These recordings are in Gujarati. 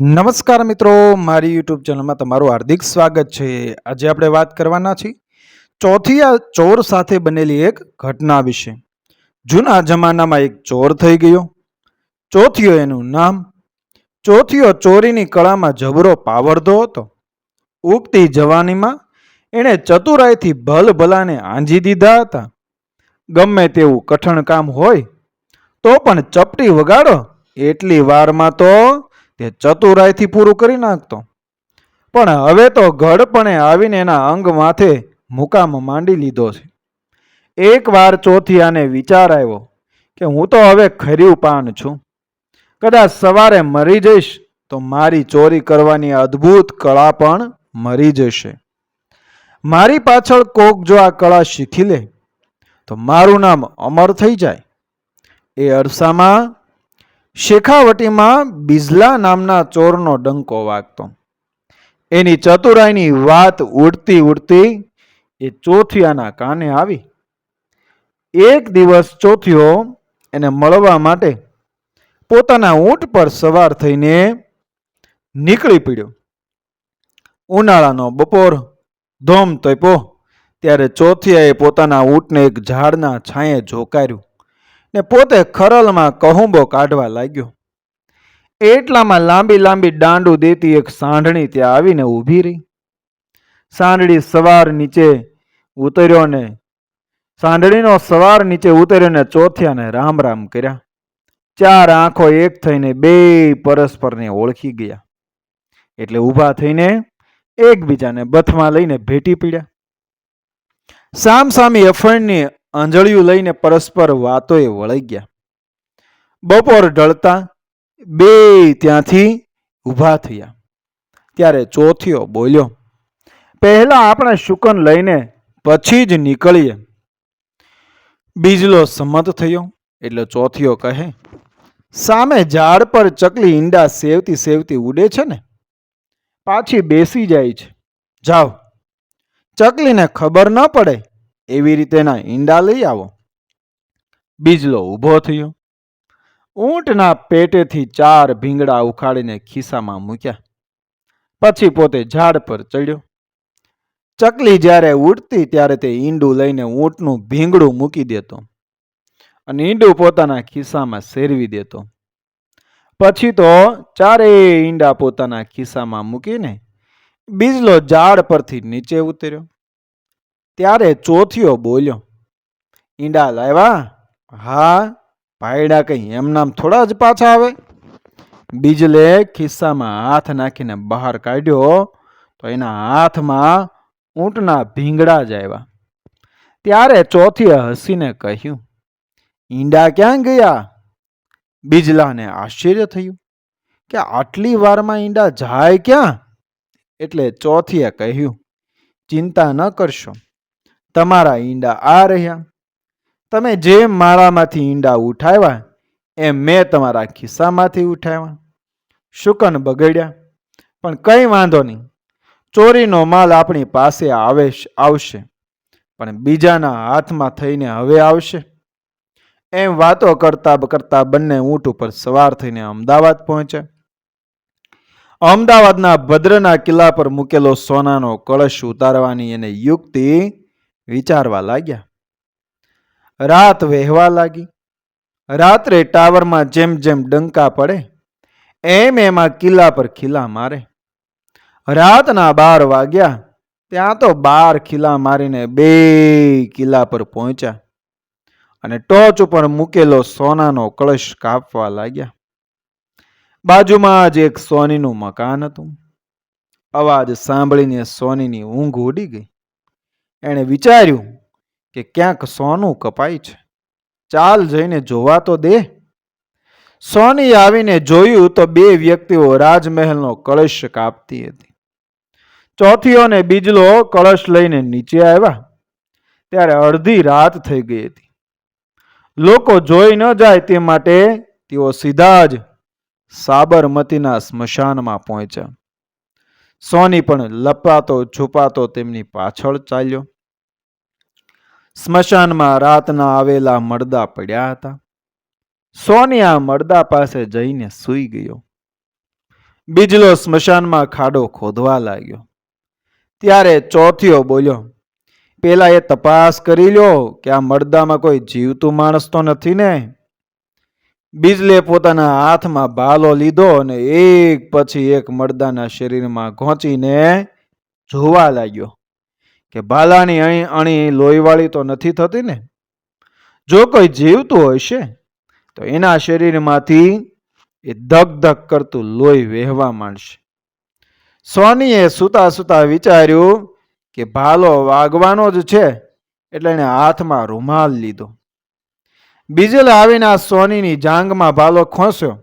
નમસ્કાર મિત્રો, મારી યુટ્યુબ ચેનલમાં તમારું હાર્દિક સ્વાગત છે. આજે આપણે વાત કરવાના છીએ ચોથી આ ચોર સાથે બનેલી એક ઘટના વિશે. જૂના જમાનામાં એક ચોર થઈ ગયો. ચોથિયો એનું નામ ચોથિયો ચોરીની કળામાં જબરો પાવરધો હતો. ઉગતી જવાનીમાં એણે ચતુરાઈથી ભલ ભલાને આંજી દીધા હતા. ગમે તેવું કઠણ કામ હોય, તો પણ ચપટી વગાડો. એટલી વારમાં તો તે ચતુરાઈથી પૂરું કરી નાખતો. પણ હવે તો ઘડપણે આવીને એના અંગ માથે મુકામ માંડી લીધો છે. એકવાર ચોથી આને વિચાર આવ્યો કે હું તો હવે ખર્યું પાન છું. કદાચ સવારે મરી જઈશ તો મારી ચોરી કરવાની અદ્ભુત કળા પણ મરી જશે. મારી પાછળ કોક જો આ કળા શીખી લે તો મારું નામ અમર થઈ જાય. એ અરસામાં શેખાવટીમાં બિઝલા નામના ચોરનો ડંકો વાગતો. એની ચતુરાઈની વાત ઉડતી ઉડતી એ ચોથિયાના કાને આવી. એક દિવસ ચોથિયો એને મળવા માટે પોતાના ઊંટ પર સવાર થઈને નીકળી પડ્યો. ઉનાળાનો બપોર ધોમ તપ્યો ત્યારે ચોથિયાએ પોતાના ઊંટને એક ઝાડના છાંયે ઝોકાર્યું. ને પોતે ખરલમાં કહુંબો કાઢવા લાગ્યો. એટલામાં લાંબી લાંબી દાંડું દેતી એક સાંઢણી ત્યાં આવીને ઊભી રહી. સાંઢળી સવાર નીચે ઉતર્યો ને સાંઢળીનો સવાર નીચે ઉતર્યો ને ચોથિયાને રામ રામ કર્યા. ચાર આંખો એક થઈને બે પરસ્પરને ઓળખી ગયા. એટલે ઊભા થઈને એકબીજાને બથમાં લઈને ભેટી પીડ્યા. સામ સામી અફણની આંજળિયું લઈને પરસ્પર વાતોએ વળી ગયા. બપોર ઢળતા બે ત્યાંથી ઊભા થયા. ત્યારે ચોથિયો બોલ્યો, પહેલા આપણે શુકન લઈને પછી જ નીકળીએ. બીજલો સંમત થયો, એટલે ચોથિયો કહે, સામે ઝાડ પર ચકલી ઈંડા સેવતી સેવતી ઉડે છે ને? પાછી બેસી જાય છે. જાઓ. ચકલીને ખબર ન પડે એવી રીતેના ઈંડા લઈ આવો. બીજલો ઊભો થયો. ઊંટના પેટેથી ચાર ભીંગડા ઉખાડીને ખિસ્સામાં મૂક્યા. પછી પોતે ઝાડ પર ચડ્યો. ચકલી જ્યારે ઉડતી ત્યારે તે ઈંડું લઈને ઊંટનું ભીંગડું મૂકી દેતો અને ઈંડું પોતાના ખિસ્સામાં શેરવી દેતો. પછી તો ચારેય ઈંડા પોતાના ખિસ્સામાં મૂકીને બીજલો ઝાડ પરથી નીચે ઉતર્યો. ત્યારે ચોથિયો બોલ્યો, ઈંડા લાવ્યા? હા ભાઈડા કંઈ એમ નામ થોડા જ પાછા આવે. બીજલે ખિસ્સામાં હાથ નાખીને બહાર કાઢ્યો, તો એના હાથમાં ઊંટના ભીંગડા જ આવ્યા. ત્યારે ચોથીએ હસીને કહ્યું, ઈંડા ક્યાં ગયા? બીજલાને આશ્ચર્ય થયું કે આટલી વારમાં ઈંડા જાય ક્યાં? એટલે ચોથીએ કહ્યું, ચિંતા ન કરશો. તમારા ઈંડા આ રહ્યા. તમે જે માળામાંથી ઈંડા ઉઠાવ્યા, એમ મેં તમારા ખિસ્સામાંથી ઉઠાવ્યા. શુકન બગડ્યા, પણ કંઈ વાંધો નહીં. ચોરીનો માલ આપણી પાસે આવે આવશે, પણ બીજાના હાથમાં થઈને હવે આવશે. એમ વાતો કરતા કરતા બંને ઊંટ ઉપર સવાર થઈને અમદાવાદ પહોંચ્યા. અમદાવાદના ભદ્રના કિલ્લા પર મૂકેલો સોનાનો કળશ ઉતારવાની એને યુક્તિ વિચારવા લાગ્યા. રાત વહેવા લાગી. રાત્રે ટાવરમાં જેમ જેમ ડંકા પડે, એમ એમાં કિલ્લા પર ખીલા મારે. રાતના બાર વાગ્યા, ત્યાં તો બાર ખીલા મારીને બે કિલ્લા પર પહોંચ્યા અને ટોચ ઉપર મૂકેલો સોનાનો કળશ કાપવા લાગ્યા. બાજુમાં જ એક સોનીનું મકાન હતું. અવાજ સાંભળીને સોનીની ઊંઘ ઉડી ગઈ. એણે વિચાર્યું કે ક્યાંક સોનું કપાય છે. ચાલ જઈને જોવા તો દે. સોની આવીને જોયું તો બે વ્યક્તિઓ રાજમહેલનો કળશ કાપતી હતી. ચોથીઓ ને બીજલો કળશ લઈને નીચે આવ્યા. ત્યારે અડધી રાત થઈ ગઈ હતી. લોકો જોઈ ન જાય તે માટે તેઓ સીધા જ સાબરમતીના સ્મશાનમાં પહોંચ્યા. સોની પણ લપાતો, છુપાતો તેમની પાછળ ચાલ્યો. સ્મશાનમાં રાતના આવેલા મરદા પડ્યા હતા. સોની આ મરદા પાસે જઈને સૂઈ ગયો. બીજલો સ્મશાનમાં ખાડો ખોદવા લાગ્યો. ત્યારે ચોથિયો બોલ્યો, પેલા એ તપાસ કરી લ્યો કે આ મરદામાં કોઈ જીવતું માણસ તો નથી ને? બીજલે પોતાના હાથમાં ભાલો લીધો અને એક પછી એક મરદાના શરીરમાં ઘોંચીને જોવા લાગ્યો કે ભાલાની અણી અણી લોહીવાળી તો નથી થતી ને? જો કોઈ જીવતું હશે તો એના શરીરમાંથી એ ધક ધક કરતું લોહી વહેવા માંડશે. સોનીએ સૂતા સૂતા વિચાર્યું કે ભાલો વાગવાનો જ છે, એટલે એણે હાથમાં રૂમાલ લીધો. બીજલ આવીને આ સોનીની જાંગમાં ભાલો ખોસ્યો.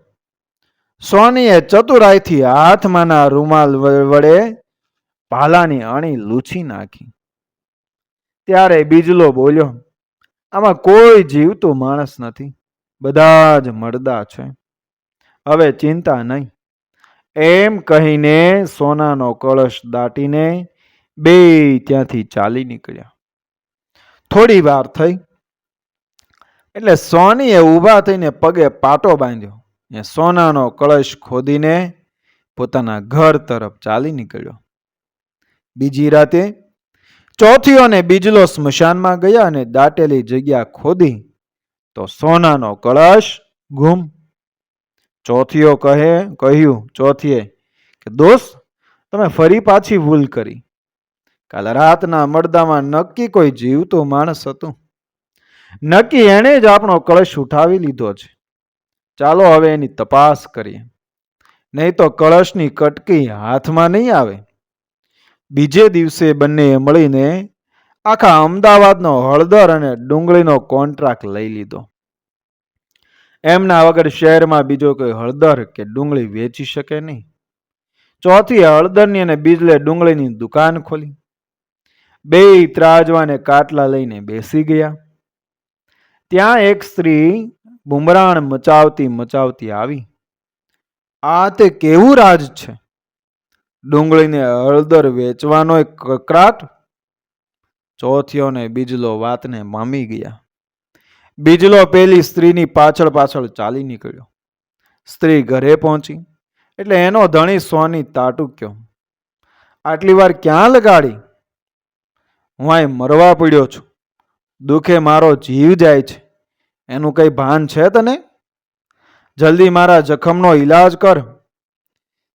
સોનીએ ચતુરાઈથી હાથમાંના રૂમાલ વડે ભાલાની અણી લૂછી નાખી. ત્યારે બીજલો બોલ્યો, આમાં કોઈ જીવતું માણસ નથી. બધા જ મરદા છે. હવે ચિંતા નહીં. એમ કહીને સોનાનો કળશ દાટીને બે ત્યાંથી ચાલી નીકળ્યા. થોડી વાર થઈ એટલે સોનીએ ઊભા થઈને પગે પાટો બાંધ્યો. ને સોનાનો કળશ ખોદીને પોતાના ઘર તરફ ચાલી નીકળ્યો. બીજી રાતે ચોથીઓ અને બીજલો સ્મશાનમાં ગયા અને દાટેલી જગ્યા ખોદી તો સોનાનો કળશ ગુમ ચોથીઓ કહે, કહ્યું, ચોથીએ, કે દોસ્ત, તમે ફરી પાછી ભૂલ કરી. કાલ રાતના મળદામાં નક્કી કોઈ જીવતું માણસ હતું. નક્કી એણે જ આપણો કળશ ઉઠાવી લીધો છે. ચાલો હવે એની તપાસ કરીએ. નહીં તો કળશની કટકી હાથમાં નહીં આવે. બીજે દિવસે બંને મળીને આખા અમદાવાદનો હળદર અને ડુંગળીનો કોન્ટ્રાક્ટ લઈ લીધો. એમના વગર શહેરમાં બીજો કોઈ હળદર કે ડુંગળી વેચી શકે નહીં. ચોથી હળદરની અને બીજલે ડુંગળીની દુકાન ખોલી. બે ત્રાજવાને કાટલા લઈને બેસી ગયા. ત્યાં એક સ્ત્રી બુમરાણ મચાવતી મચાવતી આવી. આ તે કેવું રાજ છે? ડુંગળીને હળદર વેચવાનો એક કકરાટ? ચોથિયો ને બીજલો વાતને મામી ગયા. બીજલો પેલી સ્ત્રીની પાછળ પાછળ ચાલી નીકળ્યો. સ્ત્રી ઘરે પહોંચી, એટલે એનો ધણી સોની તાટુક્યો. આટલી વાર ક્યાં લગાડી? હું અહીં મરવા પડ્યો છું. દુખે મારો જીવ જાય છે. એનું કંઈ ભાન છે તને? જલ્દી મારા જખમનો ઈલાજ કર.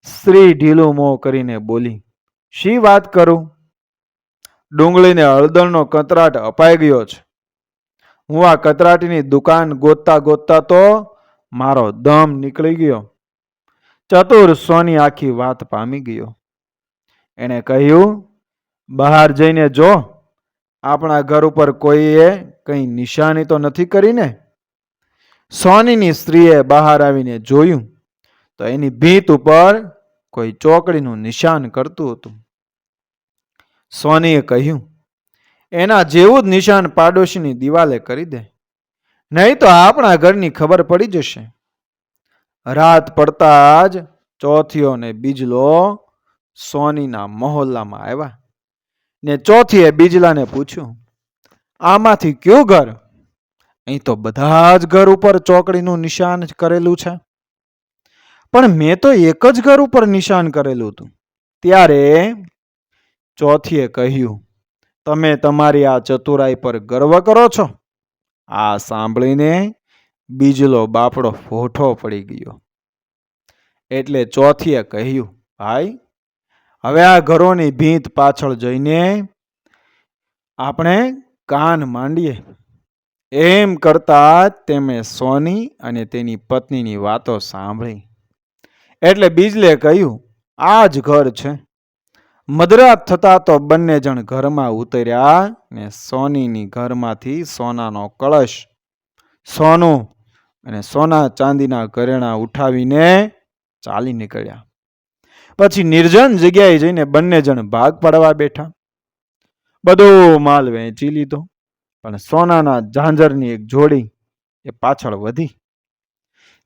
સ્ત્રી ઢીલું મોં કરીને બોલી, શી વાત કરું? ડુંગળીને હળદરનો કતરાટ અપાઈ ગયો છે. હું આ કતરાટીની દુકાન ગોતતા ગોતતા તો મારો દમ નીકળી ગયો. ચતુર સોની આખી વાત પામી ગયો. એણે કહ્યું, બહાર જઈને જો. આપણા ઘર ઉપર કોઈએ કંઈ નિશાની તો નથી કરીને? સોનીની સ્ત્રીએ બહાર આવીને જોયું તો એની ભીત ઉપર કોઈ ચોકડીનું નિશાન કરતું હતું. સોનીએ કહ્યું, એના જેવું જ નિશાન પાડોશીની દિવાલે કરી દે. નહીં તો આપણા ઘરની ખબર પડી જશે. રાત પડતા જ ચોથીઓ ને બીજલો સોનીના મહોલ્લામાં આવ્યા. ને ચોથીએ બીજલાને પૂછ્યું, આમાંથી કયું ઘર? અહીં તો બધા જ ઘર ઉપર ચોકડીનું નિશાન કરેલું છે. પણ મેં તો એક જ ઘર ઉપર નિશાન કરેલું હતું. ત્યારે? ચોથીએ કહ્યું, તમે તમારી આ ચતુરાઈ પર ગર્વ કરો છો? આ સાંભળીને બીજલો બાપડો ફોઠો પડી ગયો. એટલે ચોથીએ કહ્યું, ભાઈ હવે આ ઘરોની ભીંત પાછળ જઈને આપણે કાન માંડીએ. એમ કરતા તેમણે સોની અને તેની પત્નીની વાતો સાંભળી. એટલે બીજલે કહ્યું, આ જ ઘર છે. મધરાત થતા તો બંને જણ ઘરમાં ઉતર્યા ને સોનીની ઘરમાંથી સોનાનો કળશ, સોનું અને સોના ચાંદીના ઘરેણા ઉઠાવીને ચાલી નીકળ્યા. પછી નિર્જન જગ્યાએ જઈને બંને જણ ભાગ પાડવા બેઠા. બધો માલ વેચી લીધો, પણ સોનાના ઝાંઝરની એક જોડી એ પાછળ વધી.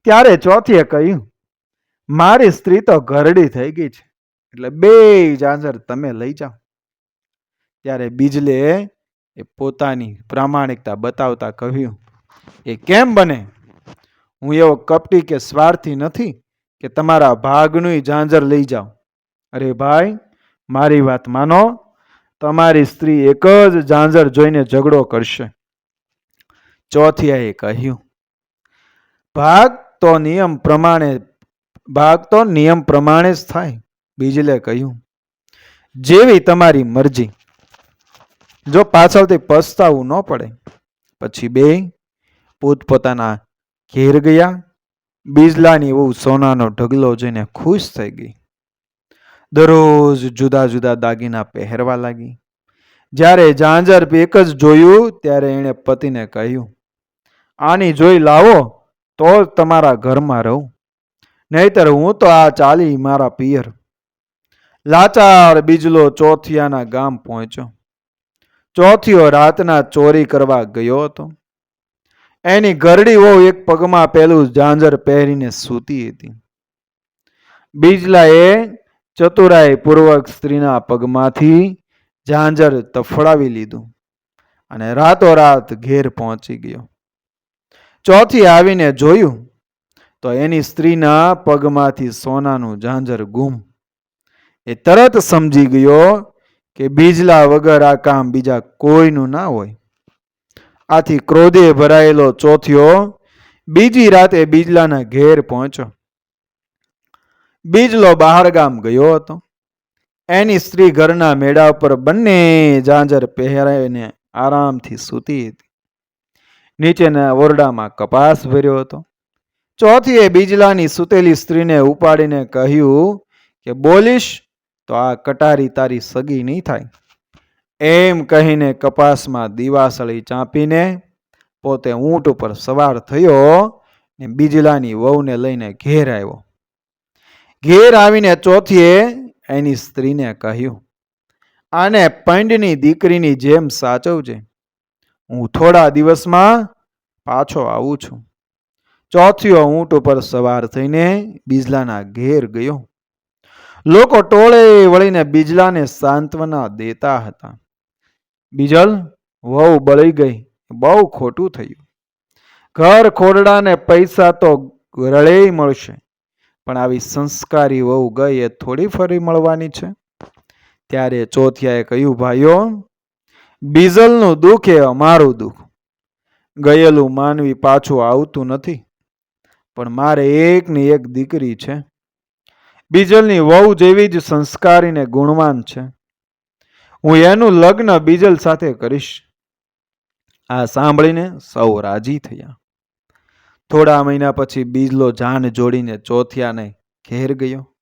ત્યારે ચોથીએ કહ્યું, મારી સ્ત્રી તો ઘરડી થઈ ગઈ છે, એટલે બે ઝાંઝર તમે લઈ જાઓ. ત્યારે બીજલે એ પોતાની પ્રામાણિકતા બતાવતા કહ્યું, એ કેમ બને? હું એવો કપટી કે સ્વાર્થી નથી કે તમારા ભાગનું ઝાંઝર લઈ જાઓ. અરે ભાઈ, મારી વાત માનો, તમારી સ્ત્રી એક જ ઝાંઝર જોઈને ઝઘડો કરશે. ચોથીયાએ કહ્યું, ભાગ તો નિયમ પ્રમાણે, ભાગ તો નિયમ પ્રમાણે જ થાય. બીજલે કહ્યું, જેવી તમારી મરજી. જો પાછળથી પસ્તાવું ન પડે, પછી બે પોતપોતાના ઘેર ગયા બીજલાની વહુ સોનાનો ઢગલો જોઈને ખુશ થઈ ગઈ. દરરોજ જુદા જુદા દાગીના પહેરવા લાગી. જ્યારે ઝાંઝર એક જ જોયું, ત્યારે એણે પતિને કહ્યું, આની જોઈ લાવો, તો તમારા ઘરમાં રહું. નહીતર હું તો આ ચાલી મારા પિયર. લાચાર બીજલો ચોથિયાના ગામ પહોંચ્યો. ચોથિયો રાતના ચોરી કરવા ગયો હતો. એની ગરડી વહુ એક પગમાં પેલું ઝાંઝર પહેરીને સૂતી હતી. બીજલાએ ચતુરાઈ પૂર્વક સ્ત્રીના પગમાંથી ઝાંઝર તફડાવી લીધું અને રાતોરાત ઘેર પહોંચી ગયો. ચોથી આવીને જોયું તો એની સ્ત્રીના પગમાંથી સોનાનું ઝાંઝર ગુમ. એ તરત સમજી ગયો કે બીજલા વગર આ કામ બીજા કોઈનું ના હોય. આથી ક્રોધે ભરાયેલો ચોથિયો બીજી રાતે બીજલાના ઘેર પહોંચ્યો. બીજલો બહાર ગામ ગયો હતો. એની સ્ત્રી ઘરના મેળા ઉપર બંને જાંજર પહેરાઈને આરામથી સૂતી હતી. નીચેના ઓરડામાં કપાસ ભર્યો હતો. ચોથીએ બીજલાની સૂતેલી સ્ત્રીને ઉપાડીને કહ્યું કે, બોલીશ, તો આ કટારી તારી સગી નહીં થાય. એમ કહીને કપાસમાં દીવાસળી ચાંપીને પોતે ઊંટ ઉપર સવાર થયો ને બીજલાની વહુને લઈને ઘેર આવ્યો. ઘેર આવીને ચોથીએ એની સ્ત્રીને કહ્યું, આને પંડની દીકરીની જેમ સાચવજે. હું થોડા દિવસમાં પાછો આવું છું. ચોથીઓ ઊંટ ઉપર સવાર થઈને બીજલાના ઘેર ગયો. લોકો ટોળે વળીને બીજલાને સાંત્વના દેતા હતા. બીજલ વહુ બળી ગઈ. બહુ ખોટું થયું. ઘર ખોરડાને પૈસા તો રળેય મળશે. પણ આવી સંસ્કારી વહુ ગઈ એ થોડી ફરી મળવાની છે. ત્યારે ચોથિયાએ કહ્યું, ભાઈઓ, બીજલનું દુઃખ એ અમારું દુઃખ. ગયેલું માનવી પાછું આવતું નથી. પણ મારે એકની એક દીકરી છે. બીજલની વહુ જેવી જ સંસ્કારી ને ગુણવાન છે. હું એનું લગ્ન બીજલ સાથે કરીશ. આ સાંભળીને સૌ રાજી થયા. થોડા મહિના પછી બીજલો જાન જોડીને ચોથિયાને ઘેર ગયો.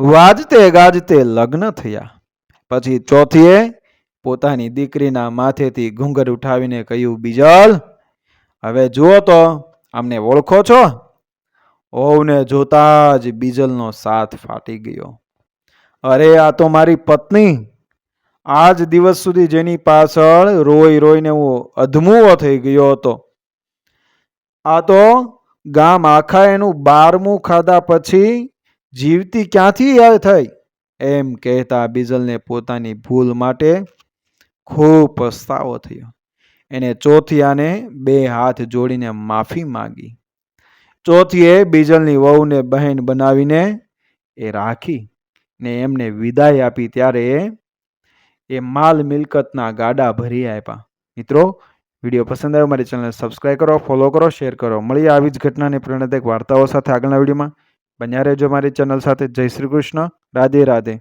વાજતે ગાજતે લગ્ન થયા. પછી ચોથીએ પોતાની દીકરીના માથેથી ઘૂંઘર ઉઠાવીને કહ્યું, બીજલ, હવે જુઓ તો અમને ઓળખો છો? ઓવને જોતા જ બીજલનો સાથ ફાટી ગયો. અરે, આ તો મારી પત્ની. આજ દિવસ સુધી જેની પાછળ રોઈ રોઈને હું અધમુઓ થઈ ગયો હતો. આ તો ગામ આખા એનું બારમું ખાધા પછી જીવતી ક્યાંથી થઈ? એમ કહેતા બીજલને પોતાની ભૂલ માટે ખૂબ પસ્તાવો થયો. એને ચોથિયાને બે હાથ જોડીને માફી માંગી. ચોથીએ બીજલની વહુને બહેન બનાવીને એ રાખી ને એમને વિદાય આપી ત્યારે એ માલ મિલકતના ગાડા ભરી આપ્યા. મિત્રો, વીડિયો પસંદ આવ્યો મારી ચેનલને સબસ્ક્રાઈબ કરો ફોલો કરો શેર કરો. મળીએ આવી જ ઘટનાની પ્રેરણાદાયક વાર્તાઓ સાથે આગળના વિડીયોમાં. બન્યા રહેજો મારી ચેનલ સાથે. જય શ્રી કૃષ્ણ. રાધે રાધે.